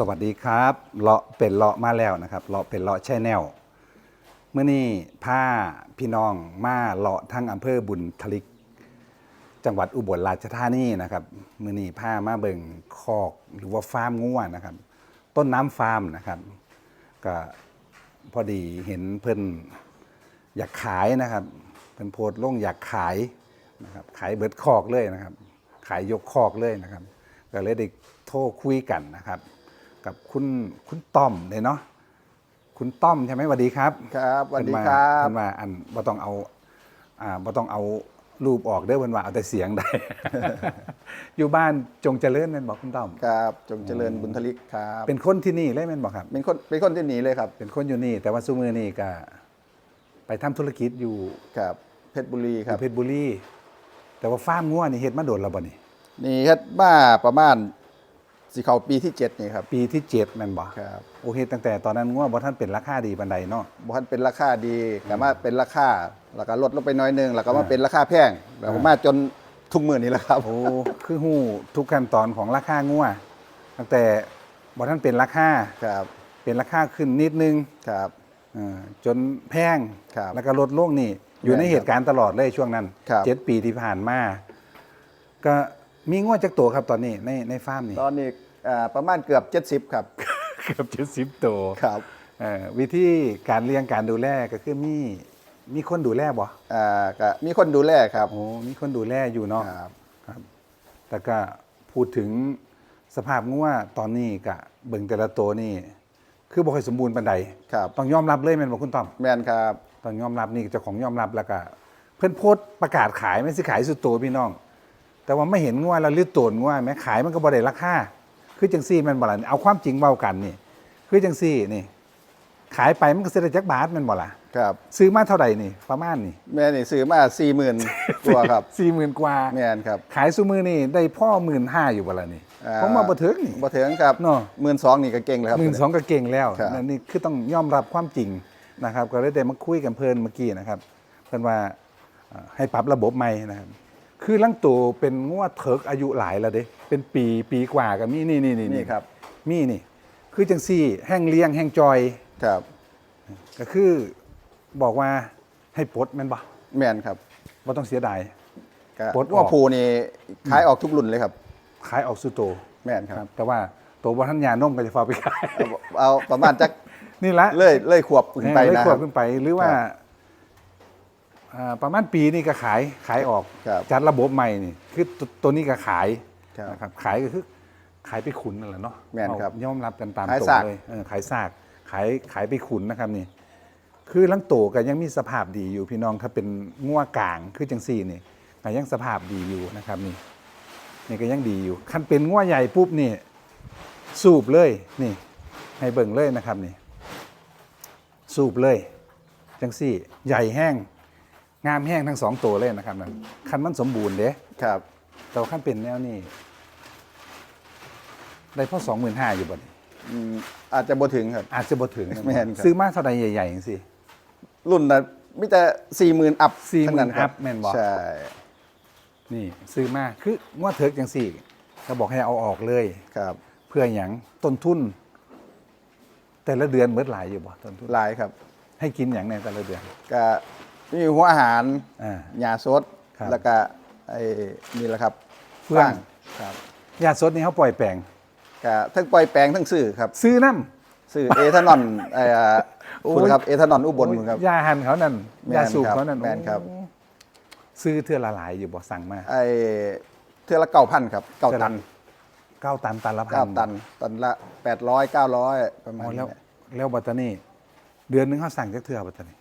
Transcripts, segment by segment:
สวัสดีครับเลาะเป็นเลาะมาแล้วนะครับเลาะเป็นเลาะแช่แนวเมื่อนี้ผ้าพี่น้องมาเลาะทั้งอำเภอบุญทลิก จังหวัดอุบลราชธานีนะครับเมื่อนี้ผ้ามาเบิงคอกหรือว่าฟาร์มงัวนะครับ ต้นน้ำฟาร์มนะครับก็พอดีเห็นเพิ่นอยากขายนะครับเพิ่นโพสต์ลงอยากขายนะครับขายเบิดคอกเลยนะครับ ขายยกคอกเลยนะครับ ก็เลยได้โทรคุยกันนะครับ กับคุณคุณต้อมเลยเนาะคุณต้อมใช่ไหมสวัสดีครับครับสวัสดีเพิ่นคมารับเพิ่นมาอันบ่ต้องเอาอ่าบ่ต้องเอารูปออกเด้อเพิ่นว่าเอาแต่เสียงได้ อยู่บ้านจงเจริญแม่นบอกคุณต้อมครับ จงเจริญบุญทลิกครับเป็นคนที่นี่เลยแม่นบอกครับ เป็นคนเป็นคนที่หนีเลยครับ เป็นคนอยู่นี่ แต่ว่าซุมือนี่ก็ไปทำธุรกิจอยู่ครับเพชรบุรีอครับยู่เพชรบุรีแต่ว่าฟาร์มงัวนี่เฮ็ดมาโดนแล้วบ่นี่นี่เฮ็ดมาประมาณ สิเขาปีที่เจ็ดนี่ครับ ปีที่เจ็ดแม่นบ่ครับโอเฮ็ดตั้งแต่ตอนนั้นงัวบ่ทันเป็นราคาดีปานใดเนาะบ่ทันเป็นราคาดีแต่มาเป็นราคาแล้วก็ลดลงไปหน้อยหนึงแล้วก็มาอ่าเป็นราคาแพงแล้วก็มาจนทุกมื้อนี้แหละครับโอ้คือหู้ทุกขั้นตอนของราคางัวตั้งแต่บอท่านเป็นราคาครับ เป็นราคาขึ้นนิดนึงครับเออจนแพงครับแล้วก็ลดลงนี่อยู่ในแม่นครับเหตุการณ์ตลอดเลยช่วงนั้นครับเจ็ดปีที่ผ่านมาก็ มีงวดจักตัวครับตอนนี้ในในฟาร์มนี่ตอนนี้อ่าประมาณเกือบ 70 ครับ เกือบเจ็ดสิบตัวครับเอ่อวิธีการเลี้ยงการดูแลก็คือมีมีคนดูแลบ่อ่าก็มีคนดูแลครับ โอ้มีคนดูแลอยู่เนาะครับ ครับแต่ก็พูดถึงสภาพงัวตอนนี้กะเบิ่งแต่ละตัวนี่ คือบ่ค่อยสมบูรณ์ปานใดครับ ต้องยอมรับเลยแม่นบ่คุณต้อม แม่นครับต้องยอมรับนี่เจ้าของยอมรับแล้วก็เพิ่นโพสต์ประกาศขายไม่นสิขายสุดตัวพี่น้อง แต่ว่าไม่เห็นงัวแล้วลือโตนงัวแม้ขายมันก็บ่ได้ราคาคือจังซี่แม่นบ่ล่ะเอาความจริงเว้ากันนี่ คือจังซี่นี่ ขายไปมันก็สิได้จักบาทแม่นบ่ล่ะครับ ซื้อมาเท่าใดนี่ ประมาณนี่แม่นี่ซื้อมา40,000ตัวครับ40,000กว่า แม่นครับขายซุมือนี่ได้พ่อ15,000อยู่บ่ล่ะนี่อ่าผมว่าบ่ถึงนี่ บ่ถึงครับเนาะ หมื่นสองนี่ก็เก่งแล้วครับ หมื่นสองก็เก่งแล้วครับ นั่นนี่คือต้องยอมรับความจริงนะครับ ก็เลยได้มาคุยกันเพลินเมื่อกี้นะครับ เพิ่นว่าเอ่อให้ปรับระบบใหม่นะครับ คือลังตัวเป็นงวดเถิกอายุหลายแล้วเด้เป็นปีปีกว่าก็มีนี่นี่นี่นี่ครับ มีนี่ คือจังซี่แห้งเลี้ยงแห้งจอยครับ ก็คือบอกว่าให้ปลดแม่นบ่แม่นครับบ่ต้องเสียดาย ก็ปลดออก ว่าผูนี่ขายออกทุกรุ่นเลยครับ ขายออกสู่โตแม่นครับ แต่ว่าตัวบ่ทันยานมก็จะฟ้าไปขายเอาเอาประมาณจักนี่ละ เลื่อยเลื่อยขวบขึ้นไปเออนะขควรับบ ขึ้นไปหรือว่าครับ อ่าประมาณปีนี่ก็ขายขายออก ครับจัดระบบใหม่นี่ คือตัวตัวนี้ก็ขายครับนะครับขายก็คือขายไปขุนนั่นแหละเนาะแม่นครับเอาย่อมรับกันตามขายตรงซาก เลยเออขายซากขายขายไปขุนนะครับนี่ คือลังโตก็ยังมีสภาพดีอยู่พี่น้องถ้าเป็นง่วกลางคือจังซี่นี่ก็ยังสภาพดีอยู่นะครับนี่ นี่ก็ยังดีอยู่คันเป็นง่วใหญ่ปุ๊บนี่ สูบเลยนี่ ให้เบิ่งเลยนะครับนี่ สูบเลย จังซี่ ใหญ่แห้ง งามแห้งทั้งสองตัวเลยนะครับนั่นคันมันสมบูรณ์เด้ครับแต่ว่าคันเป็นแนวนี้ได้พ่อสองหมื่นห้าอยู่บ่นี่อืมอาจจะบ่ถึงครับ อาจจะบ่ถึงแม่นครับ ซื้อมาเท่าใดใหญ่ๆอย่างสิ รุ่นนะมิแต่สี่หมื่นอัพ40,000ทั้งนั้นครับอัพแม่นบ่ ใช่ นี่ซื้อมาคืองวดเถิกจังสี่ก็บอกให้เอาออกเลย ครับ เพื่ออย่างต้นทุน แต่ละเดือนเบิดหลายอยู่บ่ต้นทุนหลายครับ ให้กินอย่างในแต่ละเดือนก็ มีหัวอาหารอ่ายาสดครับ แล้วก็ไอ้นี่แหละครับเฟื่องฟครับยาสดนี่เขาปล่อยแปลง ก็ทั้งปล่อยแปลงทั้งซื้อครับซื้อน้ำ ซื้อเอทานอลไอ้อ่าโอ้ย คุณครับเอทานอลอุบลครับ ยาหันเขานั่นแม่นยาสูบครับเขานั่นแม่นครับ โอ้ซื้อเทือละหลายอยู่บ่สั่งมาไอ้เทือละเก้าพันครับเก้าเทื่อละตันเก้าตันตันละพันเก้าตันตันละแปดร้อยเก้าร้อยประมาอ๋ณอนี้แล้วแล้วบัตตานี่เดือนหนึงเขาสั่งจักเทือบัตตานี่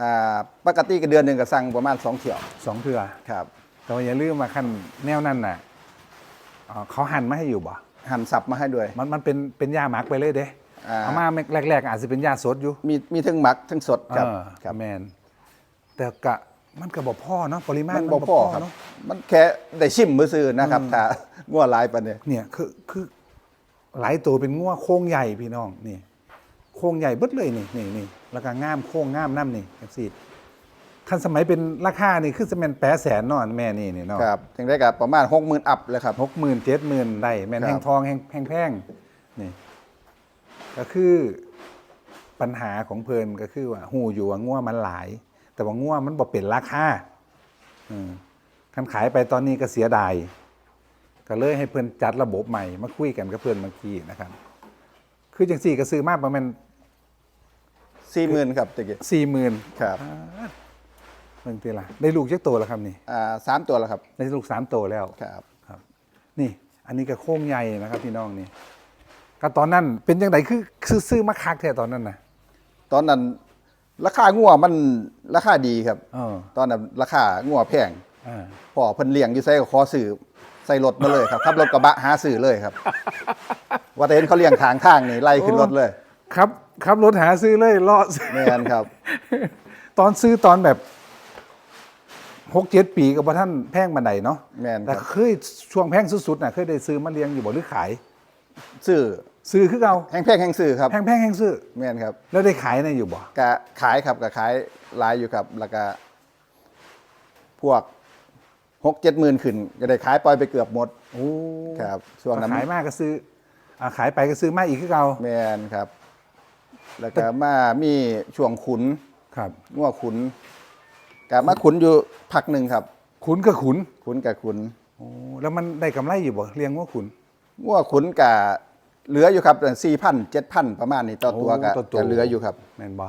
อ่าปกติก็เดือนหนึ่งก็สั่งประมาณสองเที่ยวสองเทือครับแต่ว่าอย่าลืมมาขั้นแนวนั้นน่ะอ๋อเขาหั่นมาให้อยู่บ่ หั่นสับมาให้ด้วย มันมันเป็นเป็นยาหมักไปเลยเด้อ่า เอามาแรกๆ อาจจะเป็นยาสดอยู่มีมีทั้งหมักทั้งสดครับเออครับ แมนแต่กะมันก็บอกพ่อเนาะปริมาณมันบ่พอครับ เนาะ มันแค่ได้ชิมมือซื้อนะครับถ้างัวหลายปานเนี่ยเนี่ยคือคือหลายตัวเป็นงัวโค้งใหญ่พี่น้องนี่ โค้งใหญ่เบิดเลยนี่นี่นี่แล้วก็ง่ามโค้งง่ามน้ำนี่จังซี่คันสมัยเป็นราคานี่คือจะแม่นแปดแสนเนาะแม่นี่นี่เนาะครับถึงได้กับประมาณหกหมื่นอัพเลยครับหกหมื่นเจ็ดหมื่นได้แม่นครับแห้งทองแห้งแห้งแพงนี่ก็คือปัญหาของเพิ่นก็คือว่าหูอยู่ว่าง่วมันหลาย แต่ว่าง่วมันบ่เป็นราคาอืมคันขายไปตอนนี้ก็เสียดายก็เลยให้เพิ่นจัดระบบใหม่มาคุยกันกับเพิ่นเมื่อกี้นะครับ คือจังสี่ก็ซื้อมาประมาณ สี่หมื่นครับตะกี้สี่หมื่นครับเพิ่งตีละได้ลูกจักโตแล้วครับนี่อ่าสามตัวแล้วครับได้ลูกสามโตแล้วครับครับ นี่ อันนี้ก็โค้งใหญ่นะครับพี่น้องนี่ก็ตอนนั้นเป็นยังไงคือคือซื้อมาคักแท้ตอนนั้นนะตอนนั้น ราคางัวมันราคาดีครับเออตอนนั้นราคางัวแพงอ่าพ่อเพิ่นเลี้ยงอยู่ใส่ก็ขอซื้อใส่รถมาเลยครับขับรถกระบะหาซื้อเลยครับ ว่าแต่เห็นเขาเลี้ยงทางทางนี่ไล่ขึ้นรถเลย ครับ ครับรถหาซื้อเลยเลาะซื้อแม่นครับ ตอนซื้อตอนแบบหกเจ็ดปีกับท่านแพงบันไดเนาะแม่นแต่ครับเคยช่วงแพงสุดๆน่ะเคยได้ซื้อมาเลี้ยงอยู่บ่หรือขาย ซื้อซื้อคือเก่าแห้งแพงแห้งซื้อครับ แพงแพงแพงซื้อ แม่นครับแล้วได้ขายในอยู่บ่กะขายครับกะขายหลายอยู่ครับแล้วก็พวกหกเจ็ดหมื่นขึ้น ก็ได้ขายปล่อยไปเกือบหมดโอ้ครับ ช่วงนั้นขายมากก็ซื้ออ่าขายไปก็ซื้อมาอีกคือเก่าแม่นครับ แล้วก็มามีช่วงขุนครับงัวขุนกับมาขุนอยู่พักหนึ่งครับ ขุนก็ขุนขุนกับขุนโอ้แล้วมันได้กำไรอยู่บ่เลี้ยงว่าขุนงัวขุนกับเหลืออยู่ครับสี่พันเจ็ดพันประมาณนี้ต่อตัวกับโอ้ต่อตัวเหลืออยู่ครับแม่นบ่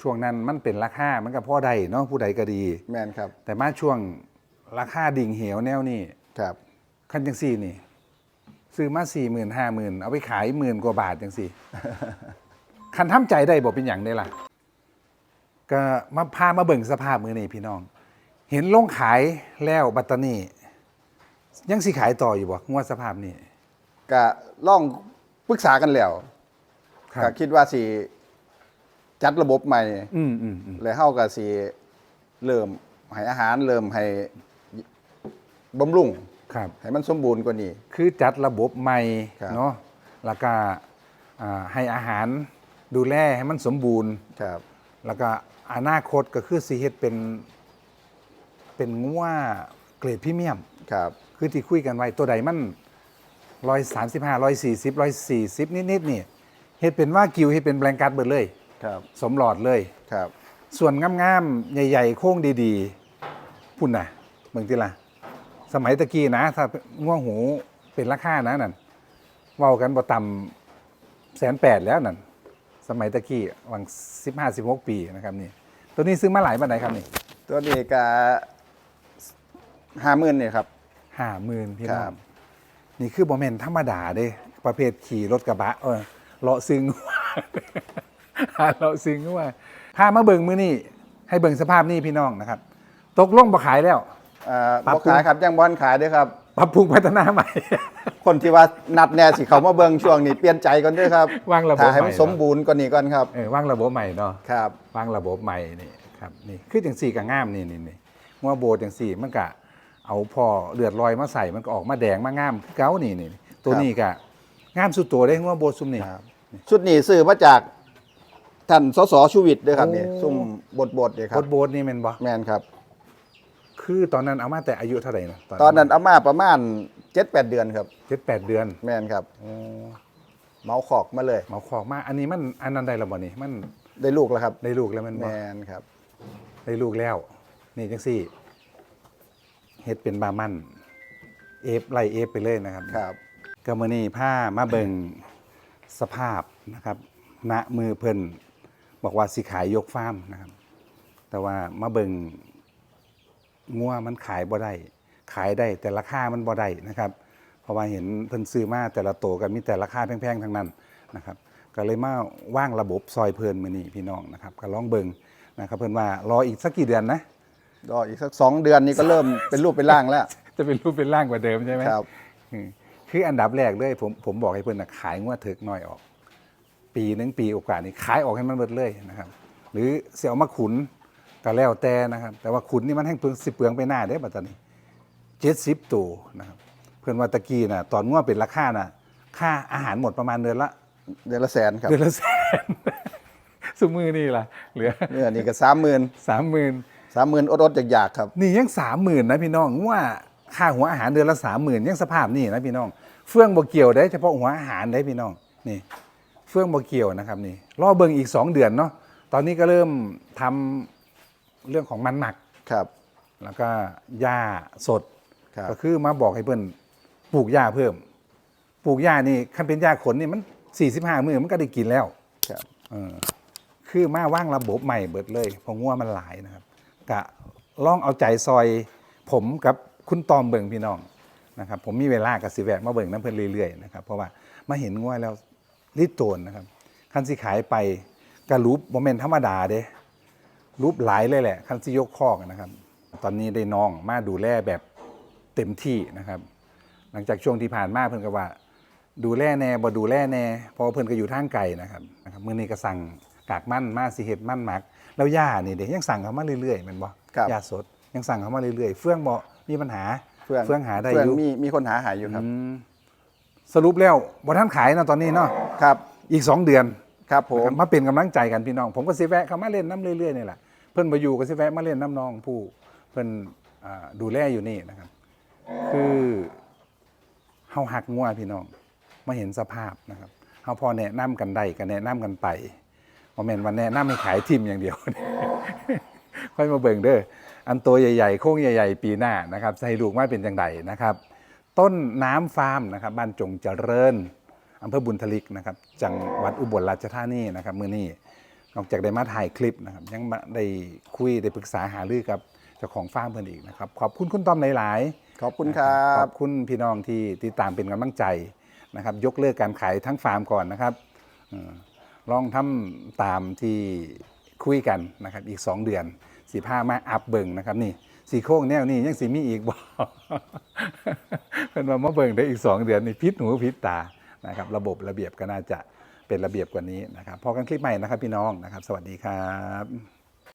ช่วงนั้นมันเป็นราคา มันก็พอได้เนาะผู้ใดก็ดี แม่นครับ แต่มาช่วงราคาดิ่งเหวแนวนี้ครับคันจังสี่นี่ ซื้อมาสี่หมื่นห้าหมื่นเอาไปขายหมื่นกว่าบาทจังสี่ คันทำใจได้บ่เป็นอย่างได้ล่ะ ก็มาพามาเบิ่งสภาพมือนี่พี่น้อง เห็นลงขายแล้วบัตตานียังสิขายต่ออยู่บ่งวดสภาพนี้ก็ล่องปรึกษากันแล้วครัก็บคิดว่าสิจัดระบบใหม่อืมอืมอืมแล้วเฮาก็สิเริ่มให้อาหารเริ่มให้บำรุงครับ ให้มันสมบูรณ์กว่านี้ คือจัดระบบใหม่ครับ เนาะแล้วก็อ่าให้อาหาร ดูแลให้มันสมบูรณ์ ครับแล้วแล้วก็อนาคตก็คือสีเฮ็ดเป็น เป็นงัวเกรดพรีเมียม ครับคือที่คุยกันไว้ตัวใดมันร้อยสามสิบห้าร้อยสี่สิบร้อยสี่สิบนิดๆนี่เฮ็ดเป็นว่ากิวเฮ็ดเป็นแบงกัดเบิดเลย ครับสมหลอดเลย ครับส่วนงามๆใหญ่ ๆ โค้งดีๆพุ่นน่ะเมืองที่ละสมัยตะกี้นะ ถ้าง่วงหูเป็นราคานะนั่นเว้ากันบ่ต่ำแสนแปดแล้วนั่น สมัยตะกี้หวังสิบห้าสิบหกปีนะครับนี่ตัวนี้ซื้อมาหลายปันไหนครับนี่ตัวนี้ก็ห้าหมื่นเนี่ยครับ ห้าหมื่นพี่น้อครังบ นี่คือบอมเมนธรรมดาเด้ ประเภทขี่รถกระบะเออเลาะซึ้งหาเลาะซึ้งว่าพามาเบิ่งมือนี่ให้เบิ่งสภาพนี่พี่น้องนะครับ ตกลงบ่ขายแล้ว อ่าปรับบ่ปรุงขายครับยังบอนขายเด้วยครับ ปรับปรุงพัฒนาใหม่ คนที่ว่านัดแน่สิเขามาเบิ่งช่วงนี้เปลี่ยนใจก่อนเด้วยครับวางระบบถ้าให้มันใหม่ สมบูรณ์กว่านี้ก่อนครับเออวางระบบใหม่เนาะครับวางระบบใหม่นี่ครับนี่คือจังสี่กับง่ามนี่นี่นี่งัวโบจังสี่มันกะเอาพอเลือดลอยมาใส่มันก็ออกมาแดงมาง่ามคือเก้านี่นี่ตัวนี้กะง่ามสุดตัวได้งัวโบซุ่มนี่ ครับ ชุดนี้ซื้อมาจากท่านสสชูวิทย์ด้วยครับโอ้นี่ซุ่มบทบทเลยคโครับดโบดนี่แมันบ่แมนครับ คือตอนนั้นเอามาแต่อายุเท่าไหร่นะตอนนั้นเอามาประมาณ เจ็ดแปดเดือนครับเจ็ดแปดเดือนแมนครับเมาขอกมาเลยหมอขอกมาอันนี้มันอันนั้นได้แล้วบ่นี่มันได้ลูกแล้วครับได้ลูกแล้วแมันแมบ่นครับ ได้ลูกแล้ว นี่จังสี่เฮ็ดเป็นบามัน เอฟไล่เอฟไปเลยนะครับ ครับ ก็มื่อนี้ผ้ามาเบิงสภาพนะครับณมือเพิ่นบอกว่าสิขายยกฟาร์มนะครับ แต่ว่ามาเบิงงัวมันขายบ่ได้ ขายได้แต่ราคามันบ่ได้นะครับ เพราะว่าเห็นเพิ่นซื้อมาแต่ละโตวกันมีแต่ราคาแพงๆทั้งนั้นนะครับก็เลยมาว่างระบบซอยเพิ่นมื้อนี้พี่น้องนะครับก็ลองเบิงนะครับเพิ่นว่ารออีกสักกี่เดือนนะก็อีกสักสองเดือนนี้ก็เริ่มเป็นรูปเป็นร่างแล้ว จะเป็นรูปเป็นร่างกว่าเดิมใช่ไหมครับอืมคืออันดับแรกเลยผมผมบอกให้เพื่อนนะขายงวดเถิกน้อยออก ปีหนึงปีโอกาสนี้ขายออกให้มันเบิดเลยนะครับ หรือเสียเอามาขุนก็แล้วแต่นะครับ แต่ว่าขุนนี่มันแห้งเปลืองสิเปลืองไปหน้าเด้บัดตอนนี้ เจ็ดสิบตัวนะครับเพื่อนว่าตะกี้น่ะตอนงวดเป็นราคาน่ะค่าอาหารหมดประมาณเดือนละเดือนละแสนครับเดือนละแสนสมือนี่ล่ะเหลือเนี่ยนี่ก็สามหมื่นสามหมื่นสามหมื่นอดๆอยากๆครับนี่ยังสามหมื่นนะพี่น้องว่าค่าหัวอาหารเดือนละสามหมื่นยังสภาพนี่นะพี่น้อง เฟื่องบ่เกี่ยวได้เฉพาะหัวอาหารได้พี่น้องนี่ เฟื่องบ่เกี่ยวนะครับนี่รอเบิ่งอีก2เดือนเนาะตอนนี้ก็เริ่มทำเรื่องของมันหมักครับ แล้วก็หญ้าสด ครับ ก็คือมาบอกให้เพิ่นปลูกหญ้าเพิ่ม ปลูกหญ้านี่คันเป็นหญ้าขนนี่มัน45มื้อมันก็ได้กินแล้วครับ เออคือมาว่างระบบใหม่เบิดเลยเพราะงัวมันหลายนะครับกะลองเอาใจซอย ผมกับคุณตอมเบิ่งพี่น้องนะครับ ผมมีเวลากับสิแวะมาเบิ่งน้ำเพิ่นเรื่อยๆนะครับเพราะว่ามาเห็นงัวแล้วรีดโตนนะครับคันสิขายไปกะรูปโมเมนธรรมดาเด้รูปหลายเลยแหละคันสิยกคอกนะครับ ตอนนี้ได้น้องมาดูแลแบบ เต็มที่นะครับ หลังจากช่วงที่ผ่านมาเพิ่นก็ว่า ดูแลแน่บ่ดูแลแน่เพราะว่าเพิ่นก็อยู่ทางไกลนะครับนะครับมื้อนี้ก็สั่งกากมั่นมาสิเฮ็ดมั่นหมัก แล้วย่านี่เด็กยังสั่งเข้ามาเรื่อยๆแม่นบ่ครับย่าสดยังสั่งเข้ามาเรื่อยๆ เฟื่องบ่มีปัญหาเฟื่องเฟื่องหาได้เฟื่องอยู่มีมีคนหาหายอยู่ครับ อืมสรุปแล้วบ่ทันขายเนาะตอนนี้เนาะครับอีก2เดือน ครับผมนะครับมาเป็นกำลังใจกันพี่น้อง ผมก็สิแวะเข้ามาเล่นน้ำเรื่อยๆนี่แหละเพิ่นบ่อยู่ก็สิแวะมาเล่นน้ำน้องผู้เพิ่นอ่าดูแลอยู่นี่นะครับ คือเฮาหักงัวพี่น้องมาเห็นสภาพนะครับเฮาพอแนะนํกันได้ก็แนะนํกันไปบ่แม่นว่าแนะนํให้ขายทิมอย่างเดียว ค่อยมาเบิ่งเด้ออันตัวใหญ่ๆโค้งใหญ่ ๆ ปีหน้านะครับใส่ลูกมาเป็นจังไดนะครับ ต้นน้ำฟาร์มนะครับบ้านจงเจริญอำเภอบุญทลิกนะครับจังหวัดอุบลราชธานีนะครับมื้อนี้นอกจากได้มาถ่ายคลิปนะครับยังมาได้คุยได้ปรึกษาหารือกับเจ้าของฟาร์มเพิ่นอีกนะครับขอบคุณคุณต้อมหลายๆ ขอบคุณครับ ขอบคุณพี่น้องที่ติดตามเป็นกำลังใจนะครับ ยกเลิกการขายทั้งฟาร์มก่อนนะครับเออลองทำตามที่คุยกันนะครับ อีก 2 เดือนสีผ้ามาอัพเบิงนะครับ นี่สีโค้งแนวนี้ยังสีมีอีกบ่เป็นว่ามาเบิงได้อีก 2 เดือนนี่พิษหูพิษตานะครับ ระบบระเบียบก็น่าจะเป็นระเบียบกว่านี้นะครับพอกันคลิปใหม่นะครับพี่น้องนะครับ สวัสดีครับ